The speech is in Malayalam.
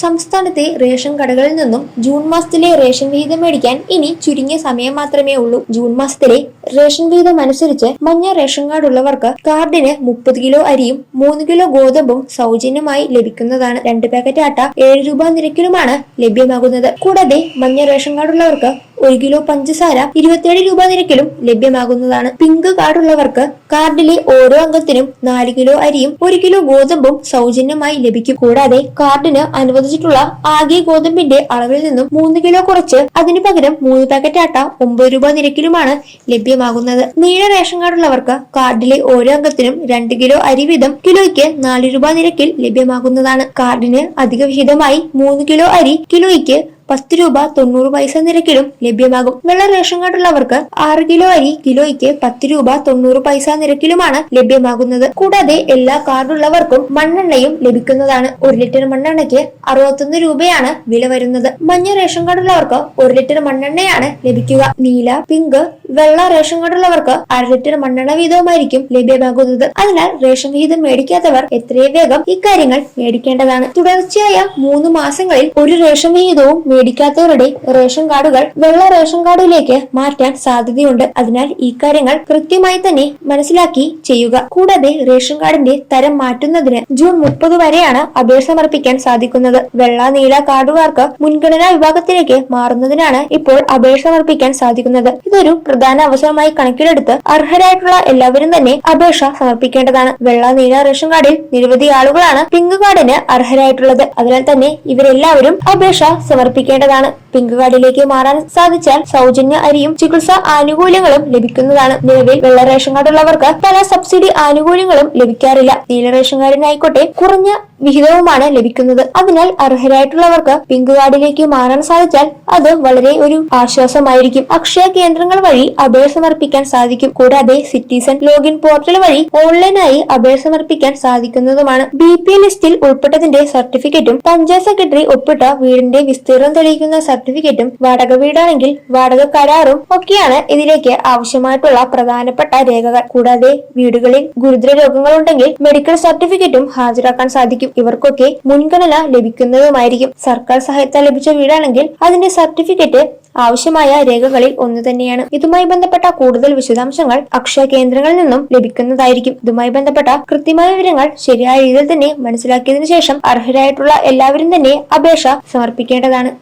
സംസ്ഥാനത്തെ റേഷൻ കടകളിൽ നിന്നും ജൂൺ മാസത്തിലെ റേഷൻ വിഹിതം മേടിക്കാൻ ഇനി ചുരുങ്ങിയ സമയം മാത്രമേ ഉള്ളൂ. ജൂൺ മാസത്തിലെ റേഷൻ വിഹിതം അനുസരിച്ച് മഞ്ഞ റേഷൻ കാർഡ് ഉള്ളവർക്ക് കാർഡിന് മുപ്പത് കിലോ അരിയും മൂന്ന് കിലോ ഗോതമ്പും സൗജന്യമായി ലഭിക്കുന്നതാണ്. രണ്ട് പാക്കറ്റ് ആട്ട ഏഴ് രൂപ നിരക്കിലുമാണ് ലഭ്യമാകുന്നത്. കൂടാതെ മഞ്ഞ റേഷൻ കാർഡ് ഉള്ളവർക്ക് ഒരു കിലോ പഞ്ചസാര ഇരുപത്തിയേഴ് രൂപ നിരക്കിലും ലഭ്യമാകുന്നതാണ്. പിങ്ക് കാർഡ് ഉള്ളവർക്ക് കാർഡിലെ ഓരോ അംഗത്തിനും നാല് കിലോ അരിയും ഒരു കിലോ ഗോതമ്പും സൗജന്യമായി ലഭിക്കും. കൂടാതെ കാർഡിന് അനുവദിച്ചിട്ടുള്ള ആകെ ഗോതമ്പിന്റെ അളവിൽ നിന്നും മൂന്ന് കിലോ കുറച്ച് അതിനു പകരം മൂന്ന് പാക്കറ്റ് ആട്ട ഒമ്പത് രൂപ നിരക്കിലുമാണ് ലഭ്യമാകുന്നത്. നീല റേഷൻ കാർഡ് ഉള്ളവർക്ക് കാർഡിലെ ഓരോ അംഗത്തിനും രണ്ട് കിലോ അരി വീതം കിലോയ്ക്ക് നാല് രൂപ നിരക്കിൽ ലഭ്യമാകുന്നതാണ്. കാർഡിന് അധിക വിഹിതമായി മൂന്ന് കിലോ അരി കിലോയ്ക്ക് പത്ത് രൂപ തൊണ്ണൂറ് പൈസ നിരക്കിലും ലഭ്യമാകും. വെള്ള റേഷൻ കാർഡുള്ളവർക്ക് ആറ് കിലോ അരി കിലോയ്ക്ക് പത്ത് രൂപ തൊണ്ണൂറ് പൈസ നിരക്കിലുമാണ് ലഭ്യമാകുന്നത്. കൂടാതെ എല്ലാ കാർഡുള്ളവർക്കും മണ്ണെണ്ണയും ലഭിക്കുന്നതാണ്. ഒരു ലിറ്റർ മണ്ണെണ്ണയ്ക്ക് അറുപത്തൊന്ന് രൂപയാണ് വില വരുന്നത്. മഞ്ഞ റേഷൻ കാർഡുള്ളവർക്ക് ഒരു ലിറ്റർ മണ്ണെണ്ണയാണ് ലഭിക്കുക. നീല പിങ്ക് വെള്ള റേഷൻ കാർഡുള്ളവർക്ക് അര ലിറ്റർ മണ്ണെണ്ണ വീതവുമായിരിക്കും ലഭ്യമാകുന്നത്. അതിനാൽ റേഷൻ വിഹിതം മേടിക്കാത്തവർ എത്രയും വേഗം ഇക്കാര്യങ്ങൾ മേടിക്കേണ്ടതാണ്. തുടർച്ചയായ മൂന്ന് മാസങ്ങളിൽ ഒരു റേഷൻ വിഹിതവും മേടിക്കാത്തവരുടെ റേഷൻ കാർഡുകൾ വെള്ള റേഷൻ കാർഡിലേക്ക് മാറ്റാൻ സാധ്യതയുണ്ട്. അതിനാൽ ഈ കാര്യങ്ങൾ കൃത്യമായി തന്നെ മനസ്സിലാക്കി ചെയ്യുക. കൂടാതെ റേഷൻ കാർഡിന്റെ തരം മാറ്റുന്നതിന് ജൂൺ മുപ്പത് വരെയാണ് അപേക്ഷ സമർപ്പിക്കാൻ സാധിക്കുന്നത്. വെള്ള നീല കാർഡുകാർക്ക് മുൻഗണനാ വിഭാഗത്തിലേക്ക് മാറുന്നതിനാണ് ഇപ്പോൾ അപേക്ഷ സമർപ്പിക്കാൻ സാധിക്കുന്നത്. ഇതൊരു പ്രധാന അവസരമായി കണക്കിലെടുത്ത് അർഹരായിട്ടുള്ള എല്ലാവരും തന്നെ അപേക്ഷ സമർപ്പിക്കേണ്ടതാണ്. വെള്ള നീല റേഷൻ കാർഡിൽ നിരവധി ആളുകളാണ് പിങ്ക് കാർഡിന് അർഹരായിട്ടുള്ളത്. അതിനാൽ തന്നെ ഇവരെല്ലാവരും അപേക്ഷ സമർപ്പിക്കേണ്ടതാണ്. പിങ്ക് കാർഡിലേക്ക് മാറാൻ സാധിച്ചാൽ സൗജന്യ അരിയും ചികിത്സാ ആനുകൂല്യങ്ങളും ലഭിക്കുന്നതാണ്. നിലവിൽ വെള്ള റേഷൻ കാർഡ് ഉള്ളവർക്ക് പല സബ്സിഡി ആനുകൂല്യങ്ങളും ലഭിക്കാറില്ല. നീല റേഷൻ കാർഡിനായിക്കോട്ടെ കുറഞ്ഞ വിഹിതവുമാണ് ലഭിക്കുന്നത്. അതിനാൽ അർഹരായിട്ടുള്ളവർക്ക് പിങ്ക് കാർഡിലേക്ക് മാറാൻ സാധിച്ചാൽ അത് വളരെ ഒരു ആശ്വാസമായിരിക്കും. അക്ഷയ കേന്ദ്രങ്ങൾ വഴി അപേക്ഷ സമർപ്പിക്കാൻ സാധിക്കും. കൂടാതെ സിറ്റിസൺ ലോഗിൻ പോർട്ടൽ വഴി ഓൺലൈനായി അപേക്ഷ സമർപ്പിക്കാൻ സാധിക്കുന്നതുമാണ്. ബി പി ലിസ്റ്റിൽ ഉൾപ്പെട്ടതിന്റെ സർട്ടിഫിക്കറ്റും പഞ്ചായത്ത് സെക്രട്ടറി ഒപ്പിട്ട വീടിന്റെ വിസ്തീർണം തെളിയിക്കുന്ന സർട്ടിഫിക്കറ്റും വാടക വീടാണെങ്കിൽ വാടക കരാറും ഒക്കെയാണ് ഇതിലേക്ക് ആവശ്യമായിട്ടുള്ള പ്രധാനപ്പെട്ട രേഖകൾ. കൂടാതെ വീടുകളിൽ ഗുരുതര രോഗങ്ങളുണ്ടെങ്കിൽ മെഡിക്കൽ സർട്ടിഫിക്കറ്റും ഹാജരാക്കാൻ സാധിക്കും. ഇവർക്കൊക്കെ മുൻഗണന ലഭിക്കുന്നതുമായിരിക്കും. സർക്കാർ സഹായത്താൽ ലഭിച്ച വീടാണെങ്കിൽ അതിന്റെ സർട്ടിഫിക്കറ്റ് ആവശ്യമായ രേഖകളിൽ ഒന്ന് തന്നെയാണ്. ഇതുമായി ബന്ധപ്പെട്ട കൂടുതൽ വിശദാംശങ്ങൾ അക്ഷയ കേന്ദ്രങ്ങളിൽ നിന്നും ലഭിക്കുന്നതായിരിക്കും. ഇതുമായി ബന്ധപ്പെട്ട കൃത്യമായ വിവരങ്ങൾ ശരിയായ രീതിയിൽ തന്നെ മനസ്സിലാക്കിയതിനു ശേഷം അർഹരായിട്ടുള്ള എല്ലാവരും തന്നെ അപേക്ഷ സമർപ്പിക്കേണ്ടതാണ്.